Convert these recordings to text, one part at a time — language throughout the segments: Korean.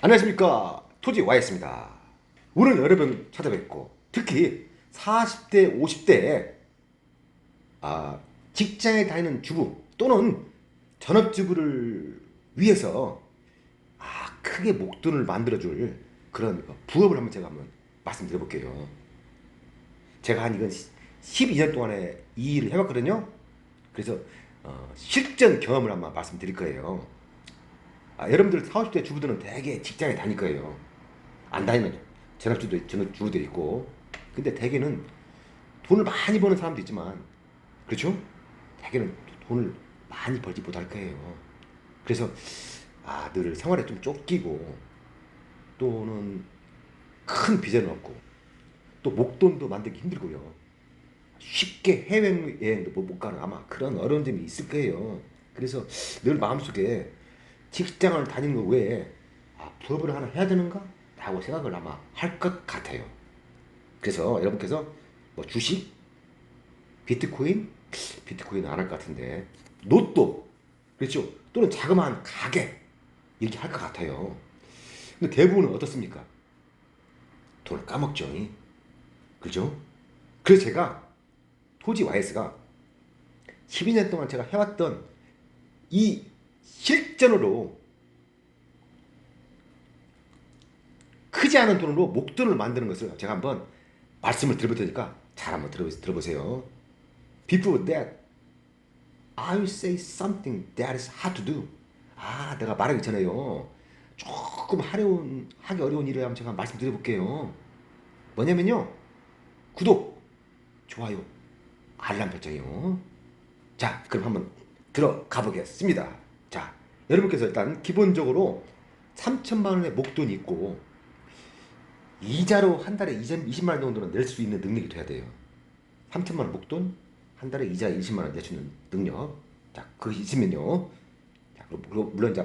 안녕하십니까. 토지 와이스입니다. 오늘 여러분 찾아뵙고 특히 40대 50대 아, 직장에 다니는 주부 또는 전업주부를 위해서 아, 크게 목돈을 만들어줄 그런 부업을 한번 제가 한번 말씀드려볼게요. 제가 한 이건 12년 동안에 이 일을 해봤거든요. 그래서 어, 실전 경험을 한번 말씀드릴 거예요 아, 여러분들 40, 50대 주부들은 대개 직장에 다닐 거예요. 안 다니는 전업주도 전업주부도 있고, 근데 대개는 돈을 많이 버는 사람도 있지만, 그렇죠? 대개는 돈을 많이 벌지 못할 거예요. 그래서 아, 늘 생활에 좀 쫓기고, 또는 큰 비전은 없고, 또 목돈도 만들기 힘들고요. 쉽게 해외여행도 못 가는 아마 그런 어려운 점이 있을 거예요. 그래서 늘 마음속에 직장을 다니는 것 외에 아, 부업을 하나 해야 되는가? 라고 생각을 아마 할 것 같아요. 그래서 여러분께서 뭐 주식, 비트코인, 비트코인은 안 할 것 같은데 로또, 그렇죠? 또는 자그마한 가게 이렇게 할 것 같아요. 근데 대부분은 어떻습니까? 돈을 까먹죠. 그죠? 그래서 제가 토지 YS가 12년 동안 제가 해왔던 이 실전으로 크지 않은 돈으로 목돈을 만드는 것을 제가 한번 말씀을 드려볼 테니까 잘 한번 들어보, 들어보세요. Before that, I will say something that is hard to do. 아, 내가 말하기 전에요. 조금 하려운, 하기 어려운 일을 한번 제가 말씀드려볼게요. 뭐냐면요. 구독, 좋아요, 알람 설정이요. 자, 그럼 한번 들어가 보겠습니다. 자, 여러분께서 일단 기본적으로 3천만 원의 목돈이 있고 이자로 한 달에 20만 원 정도는 낼 수 있는 능력이 돼야 돼요. 3천만 원 목돈, 한 달에 이자 20만 원 낼 수 있는 능력. 자, 그거 있으면요. 자, 그리고 물론 이제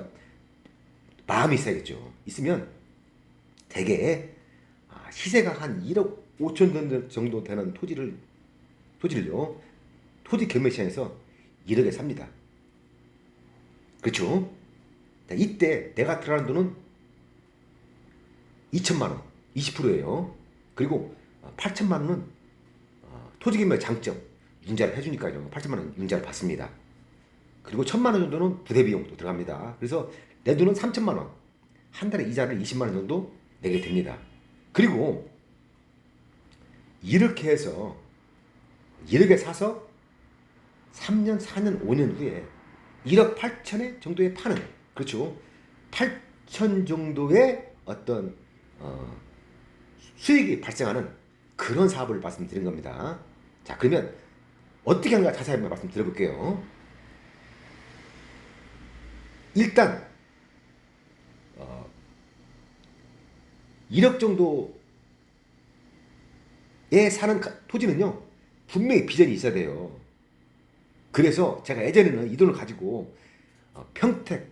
마음이 있어야겠죠. 있으면 대개 아, 시세가 한 1억 5천 정도 되는 토지를 토지를요. 토지 경매 시장에서 1억에 삽니다. 그렇죠? 자, 이때 내가 들어가는 돈은 2천만 원, 20%예요. 그리고 8천만 원은 어, 토지기매 장점 융자를 해주니까요. 8천만 원 융자를 받습니다. 그리고 천만 원 정도는 부대 비용도 들어갑니다. 그래서 내 돈은 3천만 원, 한 달에 이자를 20만 원 정도 내게 됩니다. 그리고 이렇게 해서 이렇게 사서 3년, 4년, 5년 후에 1억 8천에 정도에 파는 그렇죠. 8천 정도의 어떤 어, 수익이 발생하는 그런 사업을 말씀드린 겁니다. 자 그러면 어떻게 하는가 자세히 한번 말씀드려볼게요. 일단 어, 1억 정도에 사는 토지는요 분명히 비전이 있어야 돼요. 그래서 제가 예전에는 이 돈을 가지고 어, 평택,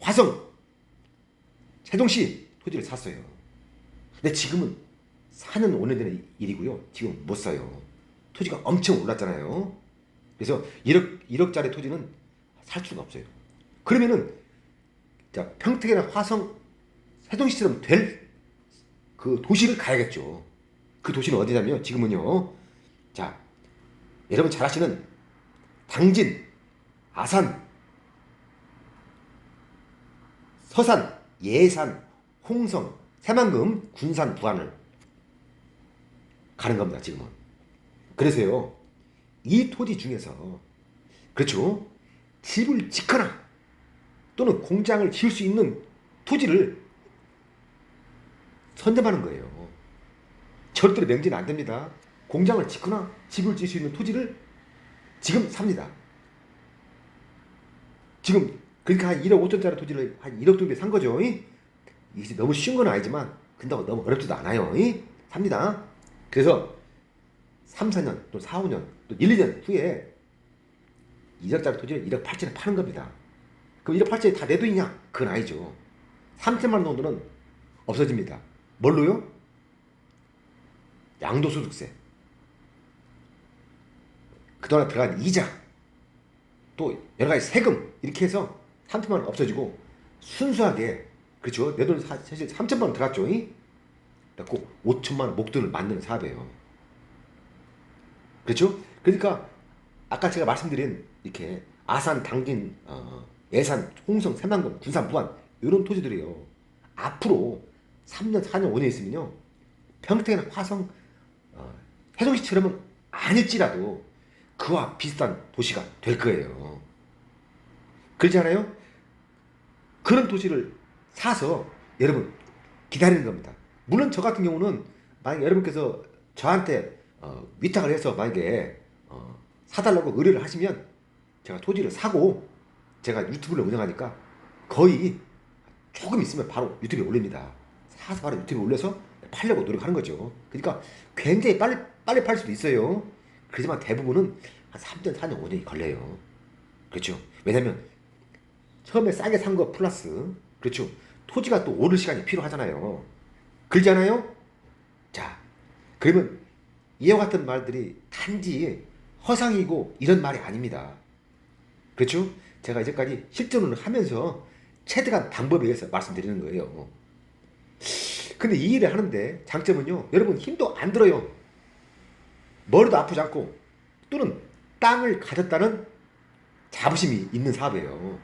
화성, 세종시 토지를 샀어요. 근데 지금은 4년 5년 된 일이고요. 지금 못 사요. 토지가 엄청 올랐잖아요. 그래서 1억, 1억짜리 토지는 살 수가 없어요. 그러면은 자, 평택이나 화성, 세종시처럼 될 그 도시를 가야겠죠. 그 도시는 어디냐면 지금은요. 자, 여러분 잘 아시는 당진, 아산, 서산, 예산, 홍성, 새만금, 군산, 부안을 가는 겁니다. 지금은. 그래서요. 이 토지 중에서 그렇죠. 집을 짓거나 또는 공장을 지을 수 있는 토지를 선점하는 거예요. 절대로 명제는 안 됩니다. 공장을 짓거나 집을 지을 수 있는 토지를 지금 삽니다. 지금 그러니까 한 1억 5천짜리 토지를 한 1억 정도에 산 거죠. 이게 너무 쉬운 건 아니지만 근다고 너무 어렵지도 않아요. 삽니다. 그래서 3, 4년 또 4, 5년 또 1, 2년 후에 2억짜리 토지를 1억 8천에 파는 겁니다. 그럼 1억 8천이 다 내 돈이냐? 그건 아니죠. 3천만 원 정도는 없어집니다. 뭘로요? 양도소득세. 그동안 들어간 이자, 또 여러 가지 세금 이렇게 해서 3천만 원 없어지고 순수하게 그렇죠. 내 돈 사실 3천만 원 들어갔죠. 이? 그래갖고 5천만 원 목돈을 만드는 사업이에요. 그렇죠? 그러니까 아까 제가 말씀드린 이렇게 아산, 당진, 어, 예산, 홍성, 삼양동, 군산, 부안 이런 토지들이요. 앞으로 3년, 4년, 5년 있으면요. 평택이나 화성, 어, 해동시처럼은 아닐지라도 그와 비슷한 도시가 될 거예요. 그렇지 않아요? 그런 도시를 사서 여러분 기다리는 겁니다. 물론 저 같은 경우는 만약 여러분께서 저한테 어, 위탁을 해서 만약에 어, 사달라고 의뢰를 하시면 제가 토지를 사고 제가 유튜브를 운영하니까 거의 조금 있으면 바로 유튜브에 올립니다. 사서 바로 유튜브에 올려서 팔려고 노력하는 거죠. 그러니까 굉장히 빨리 빨리 팔 수도 있어요. 그렇지만 대부분은 한 3년, 4년, 5년이 걸려요. 그렇죠. 왜냐면 처음에 싸게 산 거 플러스 그렇죠. 토지가 또 오를 시간이 필요하잖아요. 그렇잖아요. 자, 그러면 이와 같은 말들이 단지 허상이고 이런 말이 아닙니다. 그렇죠? 제가 이제까지 실전을 하면서 최대한 방법에 의해서 말씀드리는 거예요. 근데 이 일을 하는데 장점은요, 여러분 힘도 안 들어요. 머리도 아프지 않고 또는 땅을 가졌다는 자부심이 있는 사업이에요.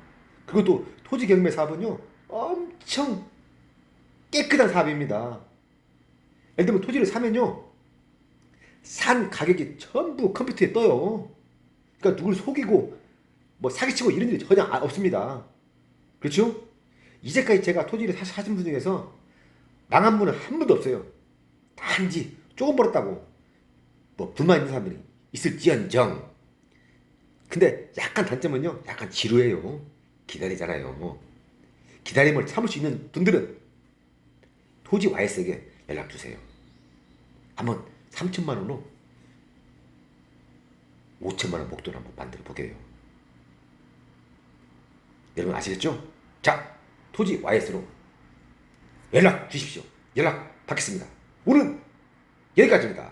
그것도 토지 경매 사업은요, 엄청 깨끗한 사업입니다. 예를 들면 토지를 사면요, 산 가격이 전부 컴퓨터에 떠요. 그러니까 누굴 속이고 뭐 사기치고 이런 일이 전혀 아- 없습니다. 그렇죠? 이제까지 제가 토지를 사- 사신 분 중에서 망한 분은 한 분도 없어요. 단지 조금 벌었다고 뭐 불만 있는 사람들이 있을지언정. 근데 약간 단점은요, 약간 지루해요. 기다리잖아요. 기다림을 참을 수 있는 분들은 토지 YS에게 연락 주세요. 한번 3천만 원으로 5천만 원 목돈 한번 만들어 보게요. 여러분 아시겠죠? 자, 토지 YS로 연락 주십시오. 연락 받겠습니다. 오늘 여기까지입니다.